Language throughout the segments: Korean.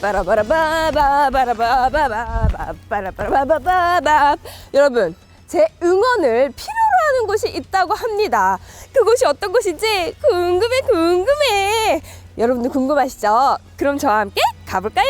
빠라바라바바바라바바바바바라바라바바바바 여러분 제 응원을 필요로 하는 곳이 있다고 합니다. 그곳이 어떤 곳인지 궁금해 궁금해. 여러분들 궁금하시죠? 그럼 저와 함께 가볼까요?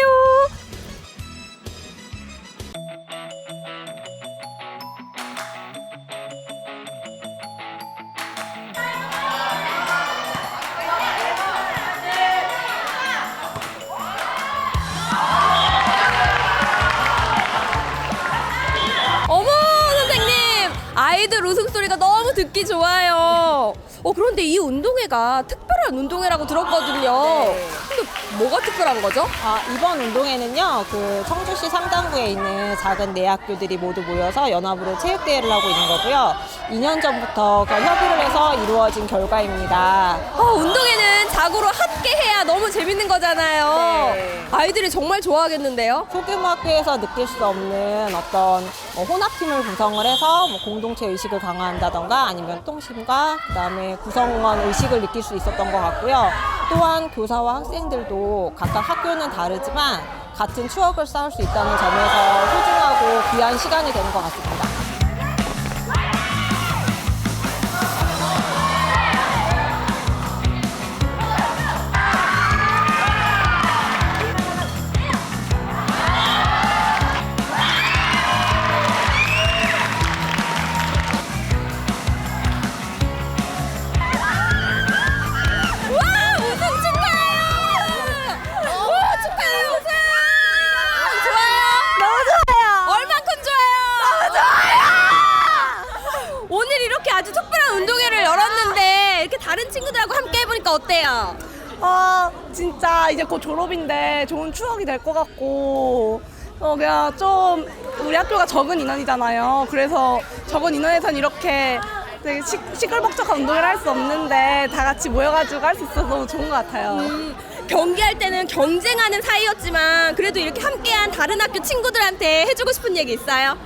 아이들 웃음소리가 너무 듣기 좋아요 어 그런데 이 운동회가 특별한 운동회라고 들었거든요 근데 뭐가 특별한 거죠? 아, 이번 운동회는요, 그 청주시 상당구에 있는 작은 네 학교들이 모두 모여서 연합으로 체육대회를 하고 있는 거고요. 2년 전부터 그 협의를 해서 이루어진 결과입니다. 어, 운동회는 자고로 함께 해야 너무 재밌는 거잖아요 네. 아이들이 정말 좋아하겠는데요 소규모 학교에서 느낄 수 없는 어떤 어, 혼합팀을 구성을 해서 뭐 공동체 의식을 강화한다던가 아니면 통심과 그다음에 구성원 의식을 느낄 수 있었던 것 같고요. 또한 교사와 학생들도 각각 학교는 다르지만 같은 추억을 쌓을 수 있다는 점에서 소중하고 귀한 시간이 되는 것 같습니다. 이렇게 아주 특별한 운동회를 열었는데 이렇게 다른 친구들하고 함께 해보니까 어때요? 아 진짜 이제 곧 졸업인데 좋은 추억이 될 것 같고 어 그냥 좀 우리 학교가 적은 인원이잖아요. 그래서 적은 인원에선 이렇게 되게 시, 시끌벅적한 운동을 할 수 없는데 다 같이 모여가지고 할 수 있어서 너무 좋은 것 같아요. 음, 경기할 때는 경쟁하는 사이였지만 그래도 이렇게 함께한 다른 학교 친구들한테 해주고 싶은 얘기 있어요?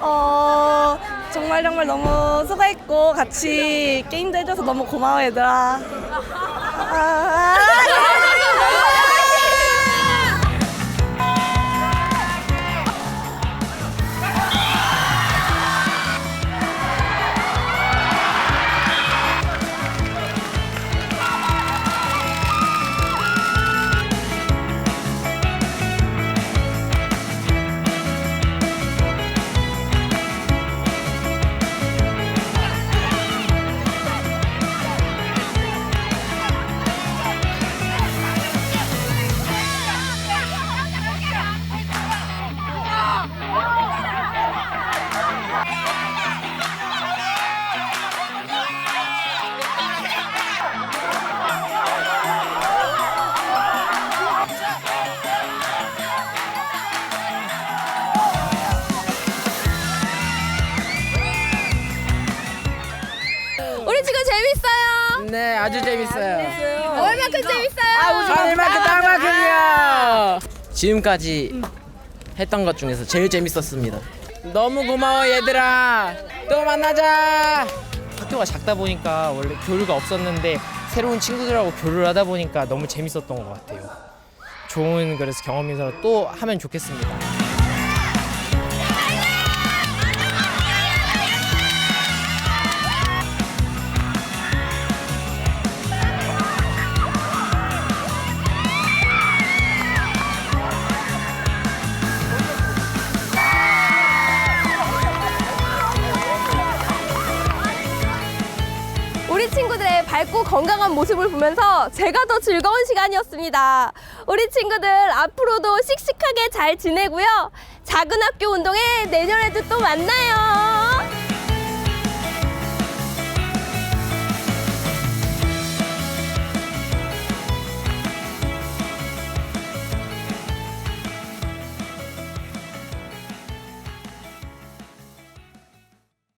어 정말 정말 너무 수고했고 같이 게임도 해줘서 너무 고마워 얘들아. 아, 아주 재밌어요. 얼마큼 재밌어요? 하늘만큼 땅만큼이요. 지금까지 했던 것 중에서 제일 재밌었습니다. 너무 고마워 얘들아. 또 만나자. 학교가 작다 보니까 원래 교류가 없었는데 새로운 친구들하고 교류를 하다 보니까 너무 재밌었던 것 같아요. 좋은 그래서 경험이서 또 하면 좋겠습니다. 밝고 건강한 모습을 보면서 제가 더 즐거운 시간이었습니다. 우리 친구들 앞으로도 씩씩하게 잘 지내고요. 작은 학교 운동회 내년에도 또 만나요.